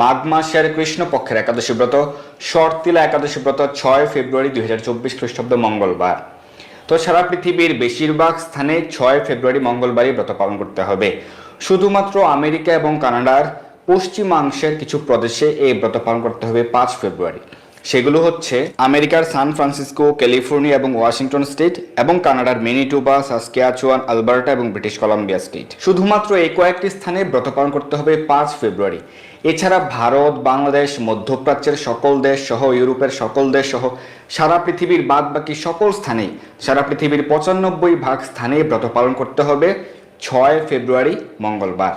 মাঘ মাসের কৃষ্ণপক্ষের একাদশী ব্রত, শর্তিলা একাদশী ব্রত, ছয় ফেব্রুয়ারি দুই হাজার চব্বিশ খ্রিস্টাব্দ মঙ্গলবার। তো সারা পৃথিবীর বেশিরভাগ স্থানে ছয় ফেব্রুয়ারি মঙ্গলবারই ব্রত পালন করতে হবে। শুধুমাত্র আমেরিকা এবং কানাডার পশ্চিমাংশের কিছু প্রদেশে এই ব্রত পালন করতে হবে পাঁচ ফেব্রুয়ারি। সেগুলো হচ্ছে আমেরিকার সান ফ্রান্সিসকো, ক্যালিফোর্নিয়া এবং ওয়াশিংটন স্টেট এবং কানাডার মেনিটোবা, সাসকিয়াচুয়ান, আলবার্টা এবং ব্রিটিশ কলম্বিয়া স্টেট। শুধুমাত্র এই কয়েকটি স্থানে ব্রত পালন করতে হবে পাঁচ ফেব্রুয়ারি। এছাড়া ভারত, বাংলাদেশ, মধ্যপ্রাচ্যের সকল দেশ সহ, ইউরোপের সকল দেশ সহ, সারা পৃথিবীর বাদ বাকি সকল স্থানেই, সারা পৃথিবীর পঁচানব্বই ভাগ স্থানেই ব্রত পালন করতে হবে ছয় ফেব্রুয়ারি, মঙ্গলবার।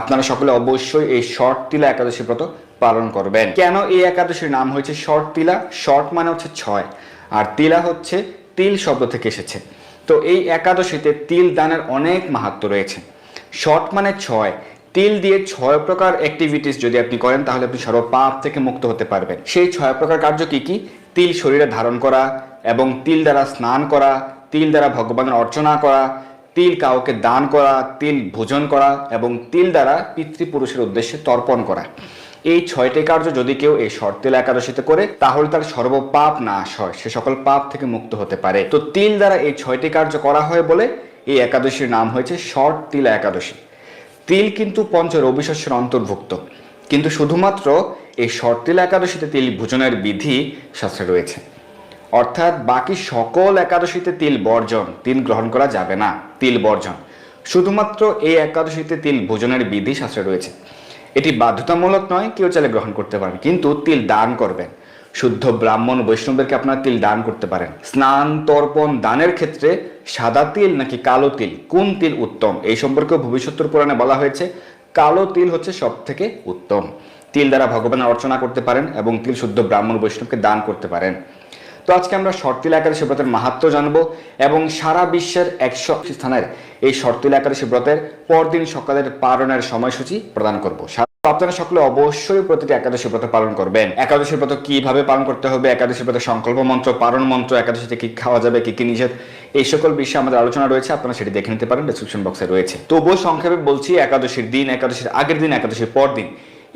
আপনারা সকলে অবশ্যই এই শর্ট তিলা একাদশী ব্রত পালন করবেন। কেন এই একাদশীর নাম হয়েছে শর্ট তিলা? শর্ট মানে হচ্ছে ছয়, আর তিলা হচ্ছে তিল শব্দ থেকে এসেছে। তো এই একাদশীতে তিল দানের অনেক মাহাত্ম রয়েছে। শর্ট মানে ছয় তিল দিয়ে ছয় প্রকার অ্যাক্টিভিটিস যদি আপনি করেন, তাহলে আপনি সর্বপাপ থেকে মুক্ত হতে পারবেন। সেই ছয় প্রকার কার্য কি কি? তিল শরীরে ধারণ করা এবং তিল দ্বারা স্নান করা, তিল দ্বারা ভগবানের অর্চনা করা, তিল কাউকে দান করা, তিল ভোজন করা এবং তিল দ্বারা পিতৃপুরুষের উদ্দেশ্যে তর্পণ করা। এই ছয়টি কার্য যদি কেউ এই শর্তিল একাদশীতে করে, তাহলে তার সর্বপাপ নাশ হয়, সে সকল পাপ থেকে মুক্ত হতে পারে। তো তিল দ্বারা এই ছয়টি কার্য করা হয় বলে এই একাদশীর নাম হয়েছে শর্ট তিল একাদশী। তিল কিন্তু পঞ্চ রবি শস্যের অন্তর্ভুক্ত। কিন্তু শুধুমাত্র এই শর্তিল একাদশীতে তিল ভোজনের বিধি শাস্ত্রে রয়েছে। অর্থাৎ বাকি সকল একাদশীতে তিল বর্জন, তিল গ্রহণ করা যাবে না, তিল বর্জন। শুধুমাত্র এই একাদশীতে তিল ভোজনের বিধি শাস্ত্রে রয়েছে। এটি বাধ্যতামূলক নয়, কেউ চাইলে গ্রহণ করতে পারেন, কিন্তু তিল দান করবেন। শুদ্ধ ব্রাহ্মণ বৈষ্ণবদেরকে আপনারা তিল দান করতে পারেন। স্নান, তর্পণ, দানের ক্ষেত্রে সাদা তিল নাকি কালো তিল? কোন তিল উত্তম? এই সম্পর্কে ভবিষ্যত্তর পুরাণে বলা হয়েছে, কালো তিল হচ্ছে সব থেকে উত্তম। তিল দ্বারা ভগবানের অর্চনা করতে পারেন এবং তিল শুদ্ধ ব্রাহ্মণ বৈষ্ণবকে দান করতে পারেন। তো আজকে আমরা শর্তিল একাদশী ব্রতের মাহাত্ম জানব এবং সারা বিশ্বের একশো স্থানের এই শর্তিল একাদশী ব্রতের পরদিন সকালের পালনের সময়সূচি প্রদান করব। আপনারা সকলে অবশ্যই প্রতিটি একাদশী ব্রত পালন করবেন। একাদশী ব্রত কীভাবে পালন করতে হবে? একাদশী ব্রত সংকল্প মন্ত্র পালন মন্ত্র একাদশীতে কি খাওয়া যাবে, কি কি নিষেধ? এই সকল বিষয়ে আমাদের আলোচনা রয়েছে, আপনারা সেটি দেখে নিতে পারেন ডিসক্রিপশন বক্সে রয়েছে। তবুও সংক্ষেপে বলছি, একাদশীর দিন, একাদশীর আগের দিন, একাদশীর পর দিন।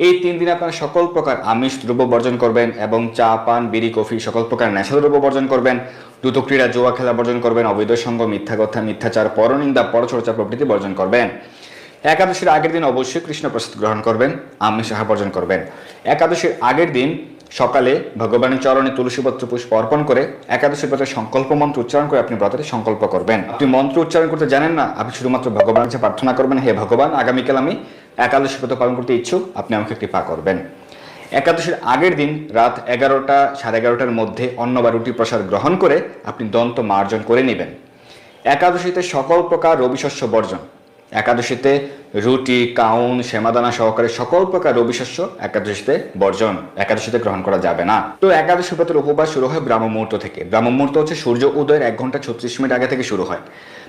এই তিন দিন আপনারা সকল প্রকার আমিষ, দ্রব্য বর্জন করবেন এবং চা, পান, বিড়ি, কফি, সকল প্রকার নেশাদ্রব্য বর্জন করবেন। দ্রুত ক্রীড়া জোয়া খেলা বর্জন করবেন, অবৈধ সঙ্গ, মিথ্যা কথা, মিথ্যাচার, পরনিন্দা, পরচর্চা প্রভৃতি বর্জন করবেন। একাদশীর আগের দিন অবশ্যই কৃষ্ণ প্রসাদ গ্রহণ করবেন আমিষ আহার বর্জন করবেন। একাদশীর আগের দিন সকালে ভগবানের চরণে তুলসীপত্র পুষ্প অর্পণ করে একাদশী ব্রতের সংকল্প মন্ত্র উচ্চারণ করে আপনি ব্রতের সংকল্প করবেন। আপনি মন্ত্র উচ্চারণ করতে জানেন না, আপনি শুধুমাত্র ভগবানের কাছে প্রার্থনা করবেন, হে ভগবান, আগামীকাল আমি একাদশী ব্রত পালন করতে ইচ্ছুক, আপনি আমাকে কৃপা করবেন। একাদশীর আগের দিন রাত এগারোটা সাড়ে এগারোটার মধ্যে অন্ন বা রুটি প্রসাদ গ্রহণ করে আপনি দন্ত মার্জন করে নেবেন। একাদশীতে সকল প্রকার রবিশস্য বর্জন একাদশীতে রুটি, কাউন সেমাদানা সহকারে সকল প্রকার রবি শস্য একাদশীতে বর্জন, একাদশীতে গ্রহণ করা যাবে না। তো একাদশী ব্রতের উপবাস শুরু হয় ব্রাহ্ম মুহূর্ত থেকে। ব্রাহ্ম মুহূর্ত হচ্ছে সূর্য উদয়ের এক ঘণ্টা ছত্রিশ মিনিট আগে থেকে শুরু হয়।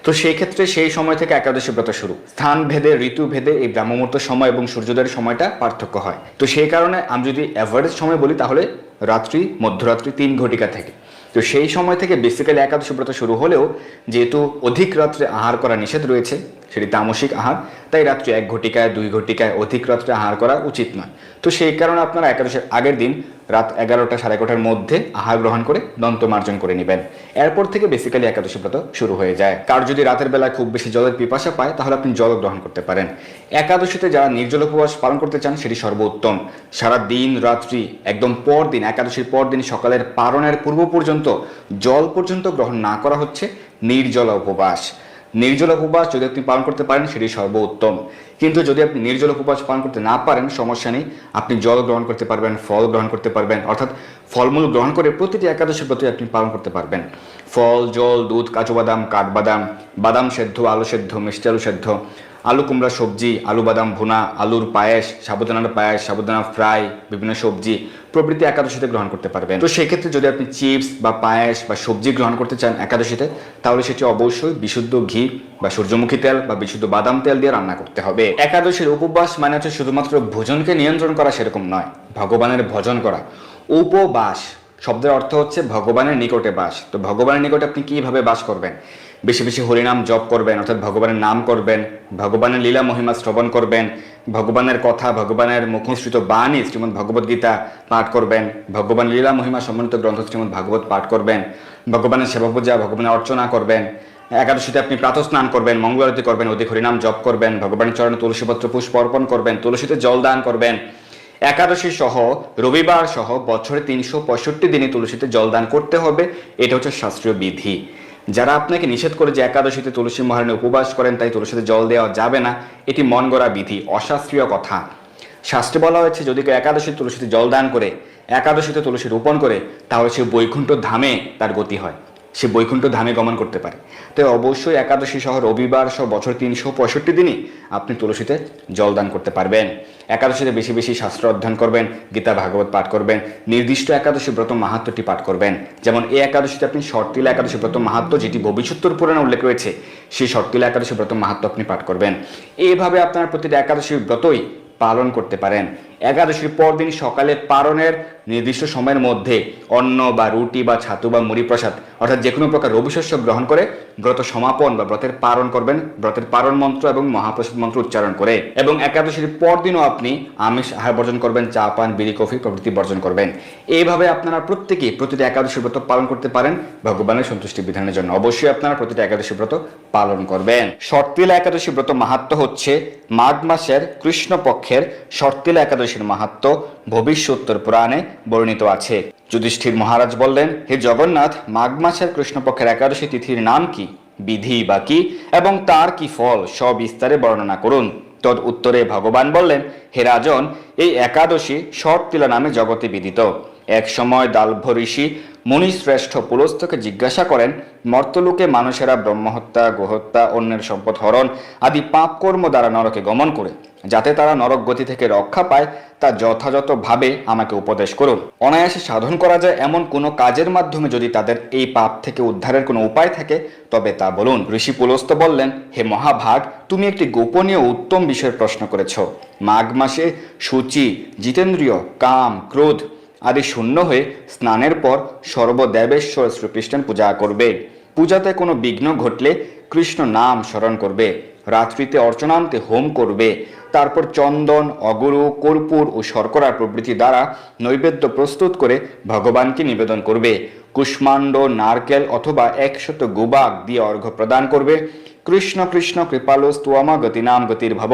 তো সেই ক্ষেত্রে সেই সময় থেকে একাদশী ব্রত শুরু। স্থান ভেদে, ঋতু ভেদে এই ব্রাহ্ম মুহূর্ত সময় এবং সূর্যোদয়ের সময়টা পার্থক্য হয়। তো সেই কারণে আমি যদি অ্যাভারেজ সময় বলি তাহলে রাত্রি, মধ্যরাত্রি তিন ঘটিকা থেকে। তো সেই সময় থেকে বেসিক্যালি একাদশী ব্রত শুরু হলেও যেহেতু অধিক রাত্রে আহার করা নিষেধ রয়েছে সেটি তামসিক আহার। তাই রাত্রে এক ঘটিকায়, দুই ঘটিকায় অধিক রাত্রে আহার করা উচিত নয়। তো সেই কারণে আপনারা একাদশের আগের দিন রাত এগারোটা সাড়ে এগারোটার মধ্যে আহার গ্রহণ করে দন্ত মার্জন করে নেবেন। এরপর থেকে বেসিক্যালি একাদশী ব্রত শুরু হয়ে যায়। কার যদি রাতের বেলায় খুব বেশি জলের পিপাসা পায়, তাহলে আপনি জল গ্রহণ করতে পারেন। একাদশীতে যারা নির্জল উপবাস পালন করতে চান, সেটি সর্বোত্তম। সারা দিন, রাত্রি, একদম পর দিন একাদশীর পর দিন সকালের পারণের পূর্ব পর্যন্ত জল পর্যন্ত গ্রহণ না করা হচ্ছে নির্জল উপবাস। নির্জল উপবাস যদি আপনি পালন করতে পারেন, সেটি সর্বোত্তম। কিন্তু যদি আপনি নির্জল উপবাস পালন করতে না পারেন, সমস্যা নেই। আপনি জল গ্রহণ করতে পারবেন, ফল গ্রহণ করতে পারবেন, অর্থাৎ ফলমূল গ্রহণ করে প্রতিটি একাদশীর প্রতি আপনি পালন করতে পারবেন। ফল, জল, দুধ, কাজু বাদাম কাঠবাদাম বাদাম সেদ্ধ, আলু সেদ্ধ, মিষ্টি আলু সেদ্ধ আলু কুমড়া সবজি, আলু বাদাম ভুনা, আলুর পায়েস সাবুদানার পায়েস সাবুদানা ফ্রাই, বিভিন্ন সবজি প্রভৃতি একাদশীতে গ্রহণ করতে পারবেন। তো সেক্ষেত্রে যদি আপনি চিপস বা পায়েস বা সবজি গ্রহণ করতে চান একাদশীতে, তাহলে সেটি অবশ্যই বিশুদ্ধ ঘি বা সূর্যমুখী তেল বা বিশুদ্ধ বাদাম তেল দিয়ে রান্না করতে হবে। একাদশীর উপবাস মানে হচ্ছে শুধুমাত্র ভোজনকে নিয়ন্ত্রণ করা সেরকম নয়, ভগবানের ভজন করা। উপবাস শব্দের অর্থ হচ্ছে ভগবানের নিকটে বাস। তো ভগবানের নিকটে আপনি কীভাবে বাস করবেন? বেশি বেশি হরিনাম জপ করবেন, অর্থাৎ ভগবানের নাম করবেন, ভগবানের লীলা মহিমা শ্রবণ করবেন, ভগবানের কথা, ভগবানের মুখশ্রিত বাণী শ্রীমদ ভগবদ গীতা পাঠ করবেন, ভগবান লীলা মহিমা সম্বন্ধিত গ্রন্থ শ্রীমদ ভাগবত পাঠ করবেন, ভগবানের সেবা পূজা, ভগবানের অর্চনা করবেন, একাদশীতে আপনি প্রাতঃ স্নান করবেন, মঙ্গল আরতি করবেন, অধিক হরিনাম জপ করবেন, ভগবানের চরণে তুলসীপত্র পুষ্প অর্পণ করবেন, তুলসীতে জল দান করবেন। একাদশী সহ, রবিবার সহ বছরে তিনশো পঁয়ষট্টি দিনে তুলসীতে জল দান করতে হবে, এটা হচ্ছে শাস্ত্রীয় বিধি। যারা আপনাকে নিষেধ করে যে একাদশীতে তুলসী মহারণে উপবাস করেন, তাই তুলসীতে জল দেওয়া যাবে না, এটি মন গড়া বিধি, অশাস্ত্রীয় কথা। শাস্ত্রে বলা হয়েছে, যদি কেউ একাদশী তুলসীতে জল দান করে, একাদশীতে তুলসী রোপণ করে, তাহলে সে বৈকুণ্ঠ ধামে তার গতি হয়। সে বৈকুণ্ঠ ধামে গমন করতে পারে। তাই অবশ্যই একাদশী সহ রবিবার সহ বছর তিনশো পঁয়ষট্টি দিনই আপনি তুলসীতে জল দান করতে পারবেন। একাদশীতে বেশি বেশি শাস্ত্র অধ্যয়ন করবেন, গীতা ভাগবত পাঠ করবেন, নির্দিষ্ট একাদশী ব্রত মাহাত্মটি পাঠ করবেন। যেমন এই একাদশীতে আপনি শর্তিলা একাদশী ব্রত মাহাত্ম যেটি ভবিষ্যত্তর পুরাণে উল্লেখ রয়েছে, সেই শর্তিলা একাদশী ব্রত মাহাত্ম আপনি পাঠ করবেন। এইভাবে আপনার প্রতিটি একাদশী ব্রতই পালন করতে পারেন। একাদশীর পরদিন সকালে পারণের নির্দিষ্ট সময়ের মধ্যে অন্ন বা রুটি বা ছাতু বা মুড়ি প্রসাদ, অর্থাৎ যে কোনো প্রকার রবিশস্য গ্রহণ করে ব্রত সমাপন বা ব্রতের পালন করবেন, ব্রতের পালন মন্ত্র এবং মহাপ্রসাদ মন্ত্র উচ্চারণ করে। এবং একাদশীর পরদিনও আপনি আমিষ আহার বর্জন করবেন, চা, পান, বিড়ি, কফি প্রভৃতি বর্জন করবেন। এইভাবে আপনারা প্রত্যেকেই প্রতিটি একাদশী ব্রত পালন করতে পারেন, ভগবানের সন্তুষ্টি বিধানের জন্য। অবশ্যই আপনারা প্রতিটি একাদশী ব্রত পালন করবেন। শর্তিলা একাদশী ব্রত মাহাত্ম হচ্ছে মাঘ মাসের কৃষ্ণপক্ষের শর্তিলা একাদশীর মাহাত্ম ভবিষ্যোত্তর পুরাণে বর্ণিত আছে। যুধিষ্ঠির মহারাজ বললেন, হে জগন্নাথ মাঘ মাসের কৃষ্ণপক্ষের একাদশী তিথির নাম কি? বিধি বা কি? এবং তার কি ফল? সবিস্তারে বর্ণনা করুন। তদ উত্তরে ভগবান বললেন, হে রাজন, এই একাদশী শর্তিলা নামে জগতে বিদিত। এক সময় দালভ ঋষি মুনি শ্রেষ্ঠ পুলস্তকে জিজ্ঞাসা করেন, মর্তলোকে মানুষেরা ব্রহ্মহত্যা, গোহত্যা, অন্যের সম্পদ হরণ আদি পাপ কর্ম দ্বারা নরকে গমন করে, যাতে তারা নরক গতি থেকে রক্ষা পায়, তা যথাযথভাবে আমাকে উপদেশ করুন। অনায়াসে সাধন করা যায় এমন কোনো কাজের মাধ্যমে যদি তাদের এই পাপ থেকে উদ্ধারের কোনো উপায় থাকে, তবে তা বলুন। ঋষি পুলস্ত বললেন, হে মহাভাগ, তুমি একটি গোপনীয় উত্তম বিষয়ের প্রশ্ন করেছ। মাঘ মাসে সূচি, জিতেন্দ্রীয়, কাম, ক্রোধ আদি শূন্য হয়ে স্নানের পর সর্বদেবেশ্বর শ্রীকৃষ্ণের পূজা করবে। পূজাতে কোনো বিঘ্ন ঘটলে কৃষ্ণ নাম স্মরণ করবে। রাত্রিতে অর্চনান্তে হোম করবে। তারপর চন্দন, অগুরু, কর্পূর ও শর্করা প্রভৃতি দ্বারা নৈবেদ্য প্রস্তুত করে ভগবানকে নিবেদন করবে। কুষ্মাণ্ড, নারকেল অথবা একশত গুবাক দিয়ে অর্ঘ্য প্রদান করবে। কৃষ্ণ কৃষ্ণ কৃপালো স্তুয়ামা গতিনাম গতির ভব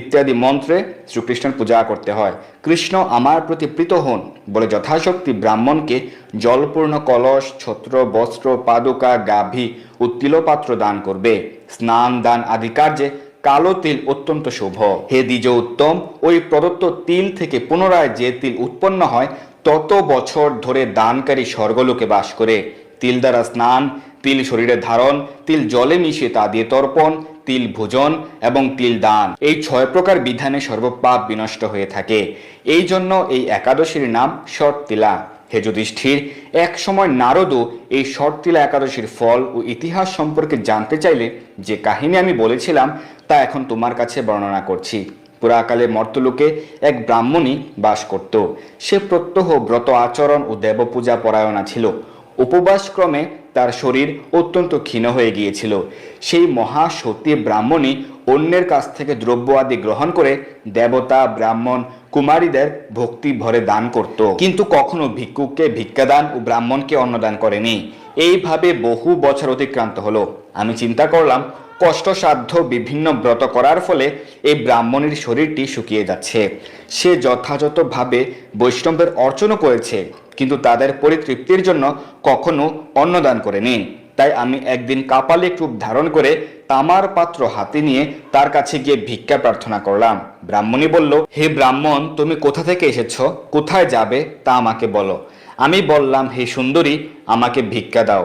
ইত্যাদি মন্ত্রে শ্রীকৃষ্ণের পূজা করতে হয়। কৃষ্ণ আমার প্রতি প্রীত হন বলে যথাশক্তি ব্রাহ্মণকে জলপূর্ণ কলস, ছত্র, বস্ত্র, পাদুকা, গাভী ও তিলপাত্র দান করবে। স্নান, দান আদি কার্যে কালো তিল অত্যন্ত শুভ। হে দ্বিজ উত্তম, ওই প্রদত্ত তিল থেকে পুনরায় যে তিল উৎপন্ন হয় তত বছর ধরে দানকারী স্বর্গলোকে বাস করে, তিল দ্বারা স্নান, তিল শরীরে ধারণ, তিল জলে মিশিয়ে তা দিয়ে তর্পণ, তিল ভোজন এবং তিল দান। এই ছয় প্রকার বিধানে সর্বপাপ বিনষ্ট হয়ে থাকে। এই জন্য এই একাদশীর নাম শর্তিলা। হে যুধিষ্ঠির, এক সময় নারদও এই শর্তিলা একাদশীর ফল ও ইতিহাস সম্পর্কে জানতে চাইলে যে কাহিনী আমি বলেছিলাম তা এখন তোমার কাছে বর্ণনা করছি। পুরাকালে মর্তলোকে এক ব্রাহ্মণী বাস করত। সে প্রত্যহ ব্রত আচরণ ও দেবপূজা পরায়ণা ছিল। উপবাসক্রমে তার শরীর অত্যন্ত ক্ষীণ হয়ে গিয়েছিল। সেই মহা সতী ব্রাহ্মণী অন্যের কাছ থেকে দ্রব্য আদি গ্রহণ করে দেবতা, ব্রাহ্মণ, কুমারীদের ভক্তি ভরে দান করত। কিন্তু কখনো ভিক্ষুককে ভিক্ষাদান ও ব্রাহ্মণকে অন্নদান করেনি। এইভাবে বহু বছর অতিক্রান্ত হলো। আমি চিন্তা করলাম কষ্টসাধ্য বিভিন্ন ব্রত করার ফলে এই ব্রাহ্মণের শরীরটি শুকিয়ে যাচ্ছে। সে যথাযথভাবে বৈষ্ণবের অর্চনও করেছে, কিন্তু তাদের পরিতৃপ্তির জন্য কখনো অন্নদান করেনি। তাই আমি একদিন কাপালিক রূপ ধারণ করে তামার পাত্র হাতে নিয়ে তার কাছে গিয়ে ভিক্ষা প্রার্থনা করলাম। ব্রাহ্মণী বলল, হে ব্রাহ্মণ, তুমি কোথা থেকে এসেছ? কোথায় যাবে? তা আমাকে বলো। আমি বললাম, হে সুন্দরী, আমাকে ভিক্ষা দাও।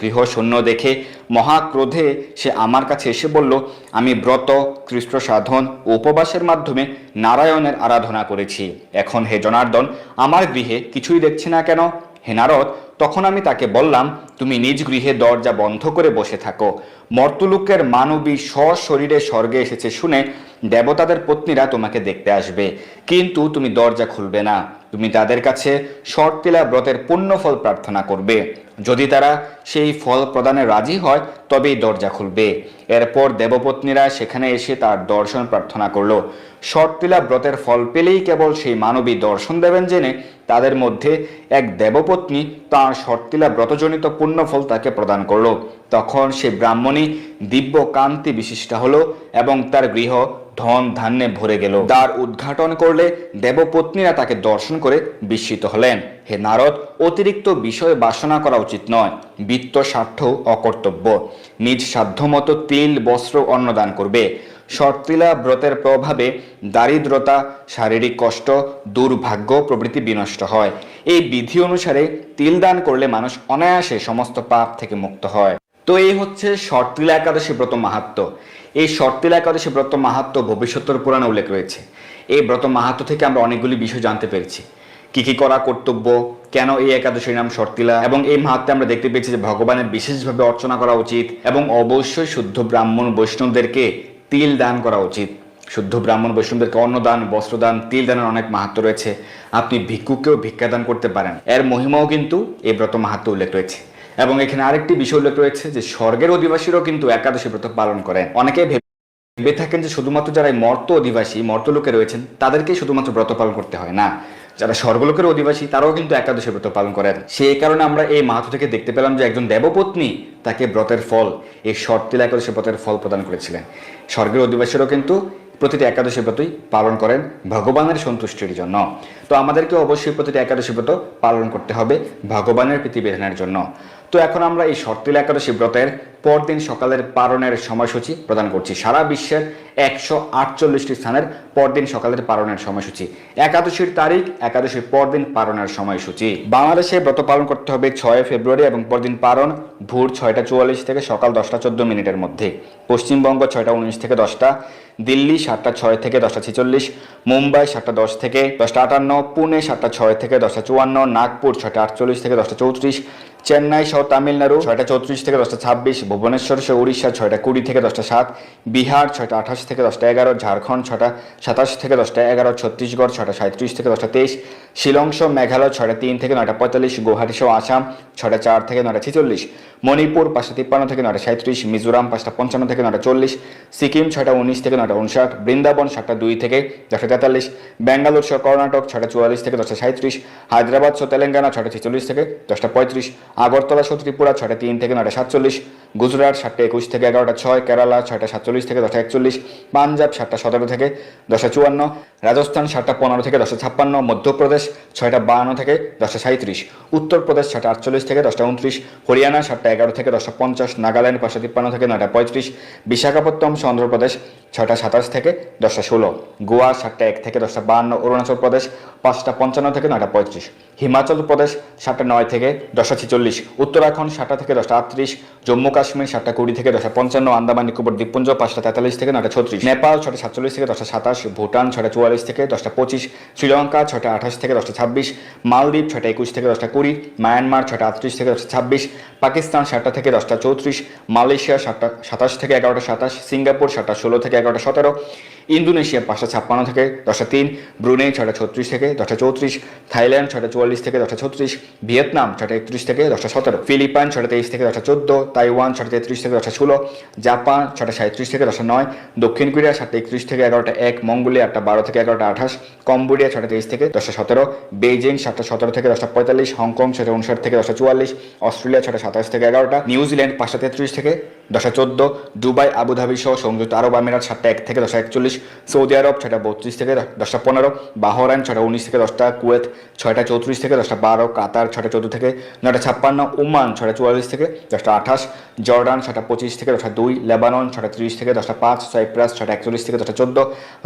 গৃহ শূন্য দেখে মহাক্রোধে সে আমার কাছে এসে বলল, আমি ব্রত কৃষ্ণ সাধন ও উপবাসের মাধ্যমে নারায়ণের আরাধনা করেছি। এখন হে জনার্দন, আমার গৃহে কিছুই দেখছি না কেন? হে নারদ, তখন আমি তাকে বললাম, তুমি নিজ গৃহে দরজা বন্ধ করে বসে থাকো। মর্তলোকের মানবী সশরীরে স্বর্গে এসেছে শুনে দেবতাদের পত্নীরা তোমাকে দেখতে আসবে। কিন্তু তুমি দরজা খুলবে না। তুমি তাদের কাছে শর্তিলা ব্রতের পুণ্য ফল প্রার্থনা করবে। যদি তারা সেই ফল প্রদানে রাজি হয়, তবেই দরজা খুলবে। এরপর দেবপত্নীরা সেখানে এসে তার দর্শন প্রার্থনা করল। শর্তিলা ব্রতের ফল পেলেই কেবল সেই মানবী দর্শন দেবেন জেনে তাদের মধ্যে এক দেবপত্নী তাঁর শর্তিলা ব্রতজনিত পুণ্যফল তাকে প্রদান করল। তখন সে ব্রাহ্মণী দিব্য কান্তি বিশিষ্টা হলো এবং তার গৃহ ধন ধান্যে ভরে গেল। দ্বার উদ্ঘাটন করলে দেবপত্নীরা তাকে দর্শন করে বিস্মিত হলেন। হে নারদ, অতিরিক্ত বিষয় বাসনা করা উচিত নয়। বিত্ত স্বার্থ অকর্তব্য। নিজ সাধ্যমতো তিল, বস্ত্র অন্নদান করবে। শর্তিলা ব্রতের প্রভাবে দারিদ্রতা, শারীরিক কষ্ট, দুর্ভাগ্য প্রভৃতি বিনষ্ট হয়। এই বিধি অনুসারে তিল দান করলে মানুষ অনায়াসে সমস্ত পাপ থেকে মুক্ত হয়। তো এই হচ্ছে শর্তিলা একাদশী ব্রত মাহাত্ম এই শর্তিলা একাদশী ব্রত মাহাত্ম ভবিষ্যতের পুরাণে উল্লেখ রয়েছে। এই ব্রত মাহাত্ম থেকে আমরা অনেকগুলি বিষয় জানতে পেরেছি। কি কি করা কর্তব্য, কেন এই একাদশীর নাম শর্তিলা, এবং এই মাহাত্মে আমরা দেখতে পেয়েছি যে ভগবানের বিশেষভাবে অর্চনা করা উচিত, এবং অবশ্যই শুদ্ধ ব্রাহ্মণ বৈষ্ণবদেরকে তিল দান করা উচিত। শুদ্ধ ব্রাহ্মণ বৈষ্ণবদেরকে অন্নদান, বস্ত্রদান, তিল দানের অনেক মাহাত্ম রয়েছে। আপনি ভিক্ষুকেও ভিক্ষাদান করতে পারেন। এর মহিমাও কিন্তু এই ব্রত মাহাত্ম উল্লেখ রয়েছে। এবং এখানে আরেকটি বিষয় উল্লেখ রয়েছে যে স্বর্গের অধিবাসীরাও কিন্তু একাদশী ব্রত পালন করেন। অনেকে ভেবে থাকেন যে শুধুমাত্র যারা মর্ত অধিবাসী মর্তলোকে রয়েছেন, তাদেরকেই শুধুমাত্র ব্রত পালন করতে হয়, না। যারা স্বর্গলোকের অধিবাসী, তারাও কিন্তু একাদশী ব্রত পালন করেন। সেই কারণে আমরা এই মাহাত্ম থেকে দেখতে পেলাম যে একজন দেবপত্নী তাকে ব্রতের ফল, এই শর্তিল একাদশী ব্রতের ফল প্রদান করেছিলেন। স্বর্গের অধিবাসীরাও কিন্তু প্রতিটি একাদশী ব্রতই পালন করেন, ভগবানের সন্তুষ্টির জন্য। তো আমাদেরকে অবশ্যই প্রতিটি একাদশী ব্রত পালন করতে হবে ভগবানের প্রীতিবিধানের জন্য। তো এখন আমরা এই শর্তিল একাদশী ব্রতের পরদিন সকালের পালনের সময়সূচি প্রদান করছি। সারা বিশ্বের একশো আটচল্লিশটি স্থানের পরদিন সকালের পালনের সময়সূচি। একাদশীর তারিখ, একাদশীর পরদিন পালনের সময়সূচি। বাংলাদেশে ব্রত পালন করতে হবে ছয় ফেব্রুয়ারি এবং পরদিন পালন ভোর ছয়টা চুয়াল্লিশ থেকে সকাল দশটা চোদ্দ মিনিটের মধ্যে। পশ্চিমবঙ্গ ছয়টা উনিশ থেকে দশটা, দিল্লি সাতটা ছয় থেকে দশটা ছেচল্লিশ, মুম্বাই সাতটা দশ থেকে দশটা আটান্ন পুনে সাতটা ছয় থেকে দশটা চুয়ান্ন নাগপুর ছটা আটচল্লিশ থেকে দশটা চৌত্রিশ চেন্নাই সহ তামিলনাড়ু ছয়টা চৌত্রিশ থেকে দশটা ছাব্বিশ, ভুবনেশ্বর সহ উড়িষ্যা ছয়টা কুড়ি থেকে দশটা সাত, বিহার ছয়টা আঠাশ থেকে দশটা এগারো, ঝাড়খণ্ড ছটা সাতাশ থেকে দশটা এগারো, ছত্তিশগড় ছয়টা সাঁত্রিশ থেকে দশটা তেইশ, শিলং সহ মেঘালয় ছয়টা তিন থেকে নয়টা পঁয়তাল্লিশ, গুয়াহাটি সহ আসাম ছয়টা চার থেকে নয়টা ছেচল্লিশ, মণিপুর পাঁচটা তিপ্পান্ন থেকে নয়টা সাঁত্রিশ মিজোরাম পাঁচটা পঞ্চান্ন থেকে নয়টা চল্লিশ, সিকিম ছয়টা উনিশ থেকে নয়টা উনষাট, বৃন্দাবন সাতটা দুই থেকে দশটা তেতাল্লিশ, ব্যাঙ্গালোর সহ কর্ণাটক ছয়টা চুয়াল্লিশ থেকে দশটা সাঁত্রিশ হায়দ্রাবাদ সহ তেলেঙ্গানা ছয়টা ছেচল্লিশ থেকে দশটা পঁয়ত্রিশ আগরতলা সহ ত্রিপুরা ছটা তিন থেকে নটা সাতচল্লিশ। গুজরাট সাতটা একুশ থেকে এগারোটা ছয় কেরালা ছয়টা সাতচল্লিশ থেকে দশটা একচল্লিশ পাঞ্জাব সাতটা সতেরো থেকে দশটা চুয়ান্ন রাজস্থান সাতটা পনেরো থেকে দশটা ছাপ্পান্ন মধ্যপ্রদেশ ছয়টা বাহান্ন থেকে দশটা সাঁত্রিশ উত্তরপ্রদেশ ছয়টা আটচল্লিশ থেকে দশটা উনত্রিশ হরিয়ানা সাতটা এগারো থেকে দশটা পঞ্চাশ নাগাল্যান্ড পাঁচশো তিপ্পান্ন থেকে নয়টা পঁয়ত্রিশ বিশাখাপত্তনম অন্ধ্রপ্রদেশ ছয়টা সাতাশ থেকে দশটা ষোলো গোয়া সাতটা এক থেকে দশটা বাহান্ন অরুণাচল প্রদেশ পাঁচটা পঞ্চান্ন থেকে নয়টা পঁয়ত্রিশ হিমাচল প্রদেশ সাতটা নয় থেকে দশটা ছেচল্লিশ উত্তরাখণ্ড সাতটা থেকে দশটা আটত্রিশ জম্মু কাশ্মীর সাতটা কুড়ি থেকে দশটা পঞ্চান্ন, আন্দামান নিকোবর দ্বীপপুঞ্জ পাঁচটা তেতাল্লিশ থেকে নটা ছত্রিশ, নেপাল ছটা সাতচল্লিশ থেকে দশটা সাতাশ, ভুটান ছটা চুয়াল্লিশ থেকে দশটা পঁচিশ, শ্রীলঙ্কা ছটা আঠাশ থেকে দশটা ছাব্বিশ, মালদ্বীপ ছটা একুশ থেকে দশটা কুড়ি, মায়ানমার ছটা আটত্রিশ থেকে দশটা ছাব্বিশ, পাকিস্তান সাতটা থেকে দশটা চৌত্রিশ, মালয়েশিয়া সাতটা সাতাশ থেকে এগারোটা সাতাশ, সিঙ্গাপুর সাতটা ষোলো থেকে এগারোটা সতেরো ইন্দোনেশিয়া পাঁচটা ছাপ্পান্ন থেকে দশটা তিন ব্রুনেই ছটা ছত্রিশ থেকে দশটা চৌত্রিশ থাইল্যান্ড ছটা চুয়াল্লিশ থেকে দশটা ছত্রিশ ভিয়েতনাম ছটা একত্রিশ থেকে দশটা সতেরো ফিলিপাইন ছটা তেইশ থেকে দশটা চোদ্দ তাইওয়ান ছটা তেত্রিশ থেকে দশটা ষোলো জাপান ছটা সাঁত্রিশ থেকে দশটা নয় দক্ষিণ কোরিয়া সাতটা একত্রিশ থেকে এগারোটা এক মঙ্গোলিয়া আটটা বারো থেকে এগারোটা আঠাশ কম্বোডিয়া ছটা তেইশ থেকে দশটা সতেরো বেইজিং সাতটা সতেরো থেকে দশটা পঁয়তাল্লিশ হংকং ছটা উনষাট থেকে দশটা চুয়াল্লিশ অস্ট্রেলিয়া ছটা সাতাশ থেকে এগারোটা নিউজিল্যান্ড পাঁচটা তেত্রিশ থেকে দশটা চোদ্দ, দুবাই, আবুধাবি সহ সংযুক্ত আরব আমিরাত সাতটা এক থেকে দশটা একচল্লিশ, সৌদি আরব ছয়টা বত্রিশ থেকে দশটা পনেরো, বাহরাইন ছটা উনিশ থেকে দশটা, কুয়েত ছয়টা চৌত্রিশ থেকে দশটা বারো, কাতার ছটা চোদ্দ থেকে নয়টা ছাপ্পান্ন, ওমান ছটা চুয়াল্লিশ থেকে দশটা আঠাশ, জর্ডান ছটা পঁচিশ থেকে দশটা দুই, লেবানন ছটা ত্রিশ থেকে দশটা পাঁচ, সাইপ্রাস ছটা একচল্লিশ থেকে দশটা চোদ্দ,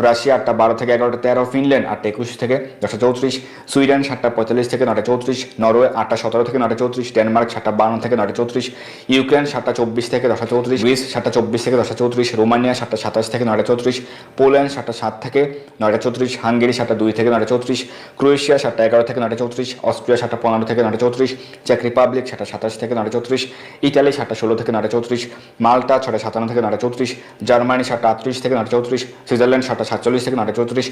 রাশিয়া আটটা বারো থেকে এগারোটা তেরো, ফিনল্যান্ড আটটা একুশ থেকে দশটা চৌত্রিশ, সুইডেন সাতটা পঁয়তাল্লিশ থেকে নটা চৌত্রিশ, নরওয়ে আটটা সতেরো থেকে নটা চৌত্রিশ, ডেনমার্ক সাতটা বান্ন থেকে নটা চৌত্রিশ, ইউক্রেন সাতটা চব্বিশ থেকে দশটা চৌত্রিশ গ্রিস সাতটা চব্বিশ থেকে দশটা চৌত্রিশ রোমানিয়া সাতটা সাতাশ থেকে নয়টা চৌত্রিশ পোল্যান্ড সাতটা সাত থেকে নয়টা চৌত্রিশ হাঙ্গেরি সাতটা দুই থেকে নয়টা চৌত্রিশ ক্রোয়েশিয়া সাতটা এগারো থেকে নয়টা চৌত্রিশ অস্ট্রিয়া সাতটা পনেরো থেকে নয়টা চৌত্রিশ চেক রিপাবলিক সাতটা সাতাশ থেকে নয়টা চৌত্রিশ ইটালি সাতটা ষোলো থেকে নয়টা চৌত্রিশ মাল্টা ছটা সাতান্ন থেকে নয়টা চৌত্রিশ জার্মানি সাতটা আটত্রিশ থেকে নয়টা চৌত্রিশ সুইজারল্যান্ড সাতটা সাতচল্লিশ থেকে নয়টা চৌত্রিশ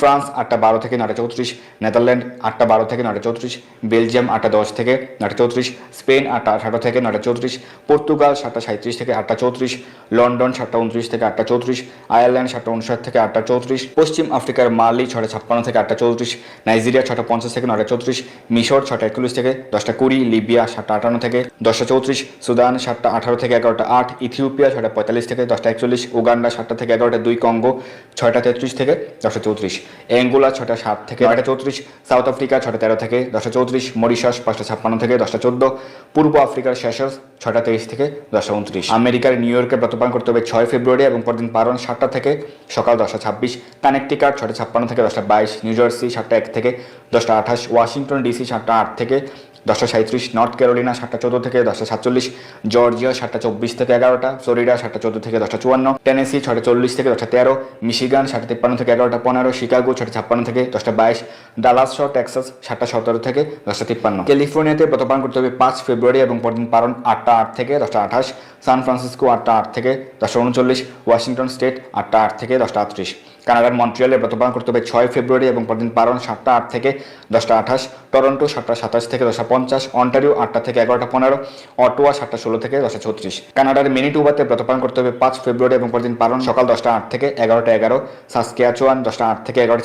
ফ্রান্স আটটা বারো থেকে নয়টা চৌত্রিশ নেদারল্যান্ড আটটা বারো থেকে নয়টা চৌত্রিশ বেলজিয়াম আটটা দশ থেকে নয়টা চৌত্রিশ স্পেন আটটা আঠারো থেকে নয়টা চৌত্রিশ পর্তুগাল সাতটা সাঁত্রিশ থেকে আটটা চৌত্রিশ, লন্ডন সাতটা উনত্রিশ থেকে আটটা চৌত্রিশ, আয়ারল্যান্ড সাতটা উনষাট থেকে আটটা চৌত্রিশ, পশ্চিম আফ্রিকার মালি ছটা ছাপ্পান্ন থেকে আটটা চৌত্রিশ, নাইজেরিয়া ছটা পঞ্চাশ থেকে নয়টা চৌত্রিশ, মিশর ছটা একচল্লিশ থেকে দশটা কুড়ি, লিবিয়া সাতটা আটান্ন থেকে দশটা চৌত্রিশ, সুদান সাতটা আঠারো থেকে এগারোটা আট, ইথিওপিয়া ছটা পঁয়তাল্লিশ থেকে দশটা একচল্লিশ, উগান্ডা সাতটা থেকে এগারোটা দুই, কঙ্গো ছয়টা তেত্রিশ থেকে দশটা চৌত্রিশ, অ্যাঙ্গোলা ছটা সাত থেকে নয়টা চৌত্রিশ, সাউথ আফ্রিকা ছটা তেরো থেকে দশটা চৌত্রিশ, মরিশাস পাঁচটা ছাপ্পান্ন থেকে দশটা চোদ্দ, পূর্ব আফ্রিকার শেষস ছটা তেইশ থেকে দশটা উনত্রিশ। আমেরিকার নিউ ইয়র্কে ব্রতপান করতে হবে ছয় ফেব্রুয়ারি এবং পরদিন পারন সাতটা থেকে সকাল দশটা ছাব্বিশ। কানেকটিকার ছটা ছাপ্পান্ন থেকে দশটা বাইশ। নিউ জার্সি সাতটা এক থেকে দশটা আঠাশ। ওয়াশিংটন ডিসি সাতটা আট থেকে দশটা সাঁত্রিশ নর্থ ক্যারোলিনা সাতটা চোদ্দ থেকে দশটা সাতচল্লিশ জর্জিয়া সাতটা চব্বিশ থেকে এগারোটা ফ্লোরিডা সাতটা চোদ্দ থেকে দশটা চুয়ান্ন টেনেসি ছটা চল্লিশ থেকে দশটা তেরো মিশিগান সাতটা তিপ্পান্ন থেকে এগারোটা পনেরো শিকাগো ছটা ছাপ্পান্ন থেকে দশটা বাইশ ডালাস শহর টেক্সাস সাতটা সতেরো থেকে দশটা তিপ্পান্ন। ক্যালিফোর্নিয়াতে প্রতপান করতে হবে পাঁচ ফেব্রুয়ারি এবং পরদিন পারন আটটা আট থেকে দশটা আঠাশ সান ফ্রান্সিসকো আটটা আট থেকে দশটা উনচল্লিশ ওয়াশিংটন স্টেট আটটা আট থেকে দশটা আটত্রিশ। কানাডার মন্ট্রিয়ালে ব্রতপালন করতে হবে ছয় ফেব্রুয়ারি এবং পরদিন পারন সাতটা আট থেকে দশটা আঠাশ, টরন্টো সাতটা সাতাশ থেকে দশটা পঞ্চাশ, অন্টারিও আটটা থেকে এগারোটা পনেরো, অটোয়া সাতটা ষোলো থেকে দশটা ছত্রিশ। কানাডার মিনিটুবাতে ব্রতপালন করতে হবে পাঁচ ফেব্রুয়ারি এবং পরদিন পারন সকাল দশটা আট থেকে এগারোটা এগারো, সাসকিয়াচুয়ান দশটা আট থেকে এগারোটা